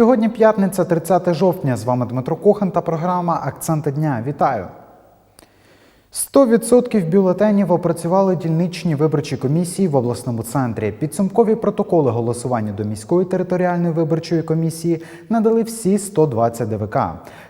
Сьогодні п'ятниця, 30 жовтня. З вами Дмитро Кохан та програма Акценти дня. Вітаю! 100% бюлетенів опрацювали дільничні виборчі комісії в обласному центрі. Підсумкові протоколи голосування до міської територіальної виборчої комісії надали всі 120 ДВК.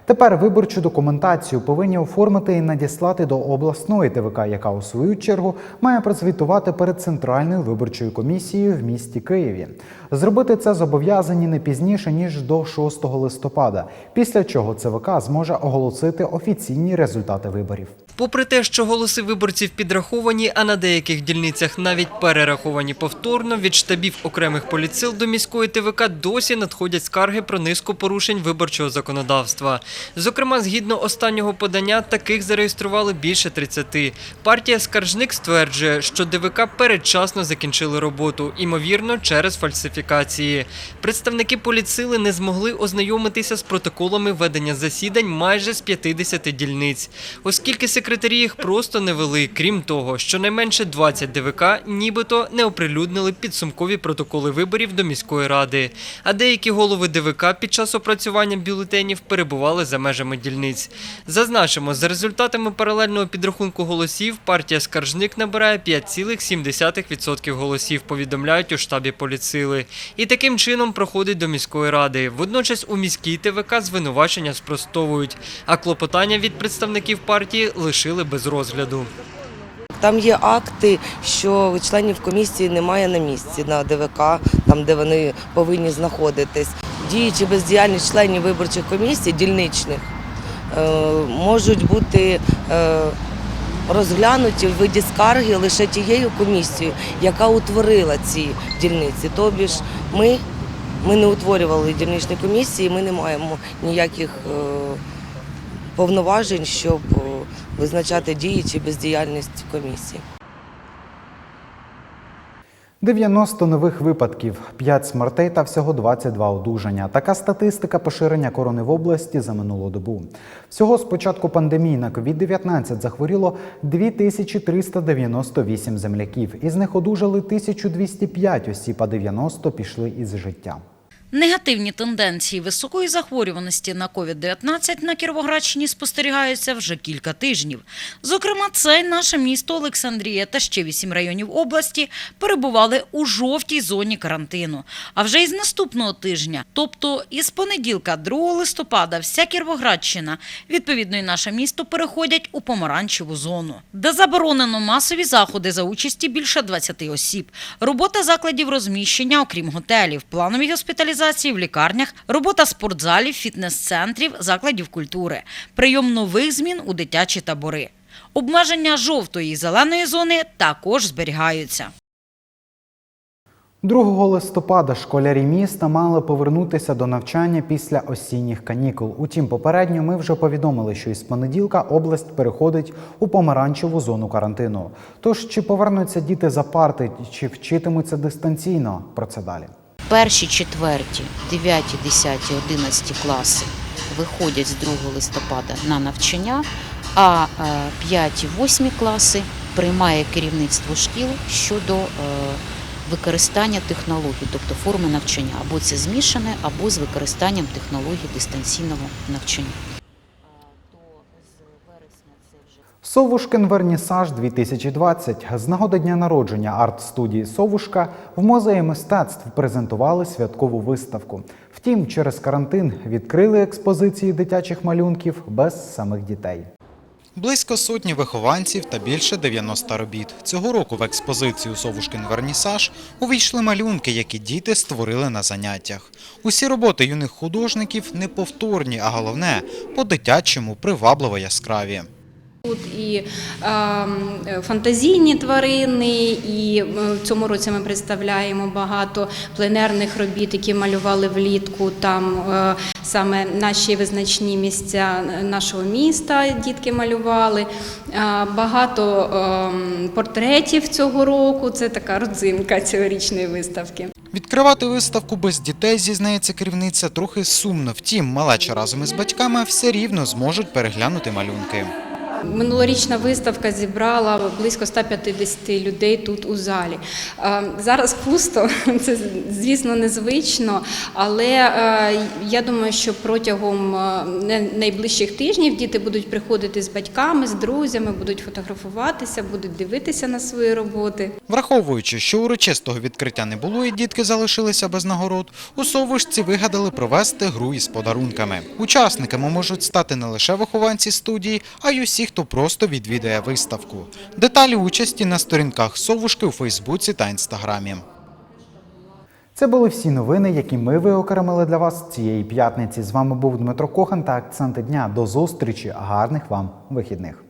Тепер виборчу документацію повинні оформити і надіслати до обласної ТВК, яка у свою чергу має прозвітувати перед центральною виборчою комісією в місті Києві. Зробити це зобов'язані не пізніше ніж до 6 листопада, після чого ЦВК зможе оголосити офіційні результати виборів. Попри те, що голоси виборців підраховані, а на деяких дільницях навіть перераховані повторно, від штабів окремих поліцил до міської ТВК досі надходять скарги про низку порушень виборчого законодавства. Зокрема, згідно останнього подання, таких зареєстрували більше 30. Партія Скаржник стверджує, що ДВК передчасно закінчили роботу, імовірно, через фальсифікації. Представники поліцили не змогли ознайомитися з протоколами ведення засідань майже з 50 дільниць, оскільки секретарі їх просто не вели. Крім того, щонайменше 20 ДВК нібито не оприлюднили підсумкові протоколи виборів до міської ради. А деякі голови ДВК під час опрацювання бюлетенів перебували за межами дільниць. Зазначимо, за результатами паралельного підрахунку голосів партія Скаржник набирає 5,7% голосів, повідомляють у штабі поліцили. І таким чином проходить до міської ради. Водночас у міській ТВК звинувачення спростовують, а клопотання від представників партії лишили без розгляду. Там є акти, що членів комісії немає на місці на ДВК, там де вони повинні знаходитись. Діючи бездіяльність членів виборчих комісій, дільничних, е, можуть бути е, розглянуті в виді скарги лише тією комісією, яка утворила ці дільниці. Тобі ж ми, ми не утворювали дільничні комісії, ми не маємо ніяких е, повноважень, щоб е, визначати дії чи бездіяльність комісії. 90 нових випадків, 5 смертей та всього 22 одужання. Така статистика поширення корони в області за минулу добу. Всього з початку пандемії на COVID-19 захворіло 2398 земляків. Із них одужали 1205 осіб, а 90 пішли із життя. Негативні тенденції високої захворюваності на COVID-19 на Кіровоградщині спостерігаються вже кілька тижнів. Зокрема, це наше місто Олександрія та ще вісім районів області перебували у жовтій зоні карантину. А вже із наступного тижня, тобто із понеділка, 2 листопада, вся Кіровоградщина, відповідно і наше місто, переходять у помаранчеву зону, де заборонено масові заходи за участі більше 20 осіб, робота закладів розміщення, окрім готелів, планові госпіталізації в лікарнях, робота спортзалів, фітнес-центрів, закладів культури, прийом нових змін у дитячі табори. Обмеження жовтої і зеленої зони також зберігаються. 2 листопада школярі міста мали повернутися до навчання після осінніх канікул. Утім, попередньо ми вже повідомили, що із понеділка область переходить у помаранчеву зону карантину. Тож чи повернуться діти за парти, чи вчитимуться дистанційно? Про це далі. Перші, четверті, дев'яті, десяті, одинадцяті класи виходять з 2 листопада на навчання, а е, п'яті, восьмі класи приймає керівництво шкіл щодо е, використання технологій, тобто форми навчання, або це змішане, або з використанням технологій дистанційного навчання. Совушкин Вернісаж 2020 з нагоди дня народження арт-студії Совушка в музеї мистецтв презентували святкову виставку. Втім, через карантин відкрили експозиції дитячих малюнків без самих дітей. Близько сотні вихованців та більше 90 робіт. Цього року в експозицію Совушкин Вернісаж увійшли малюнки, які діти створили на заняттях. Усі роботи юних художників неповторні, а головне по-дитячому привабливо яскраві. Тут і е, фантазійні тварини, і в цьому році ми представляємо багато пленерних робіт, які малювали влітку. Там е, саме наші визначні місця нашого міста дітки малювали. Е, багато е, портретів цього року. Це така родзинка цьогорічної виставки. Відкривати виставку без дітей, зізнається керівниця, трохи сумно. Втім, малеча разом із батьками все рівно зможуть переглянути малюнки. Минулорічна виставка зібрала близько 150 людей тут у залі. Е, Зараз пусто, це звісно незвично, але е, я думаю, що протягом е, найближчих тижнів діти будуть приходити з батьками, з друзями, будуть фотографуватися, будуть дивитися на свої роботи. Враховуючи, що урочистого відкриття не було і дітки залишилися без нагород, у Совушці вигадали провести гру із подарунками. Учасниками можуть стати не лише вихованці студії, а й усі, хто просто відвідає виставку. Деталі участі на сторінках Совушки у Фейсбуці та Інстаграмі. Це були всі новини, які ми виокремили для вас цієї п'ятниці. З вами був Дмитро Кохан та акценти дня. До зустрічі. Гарних вам вихідних.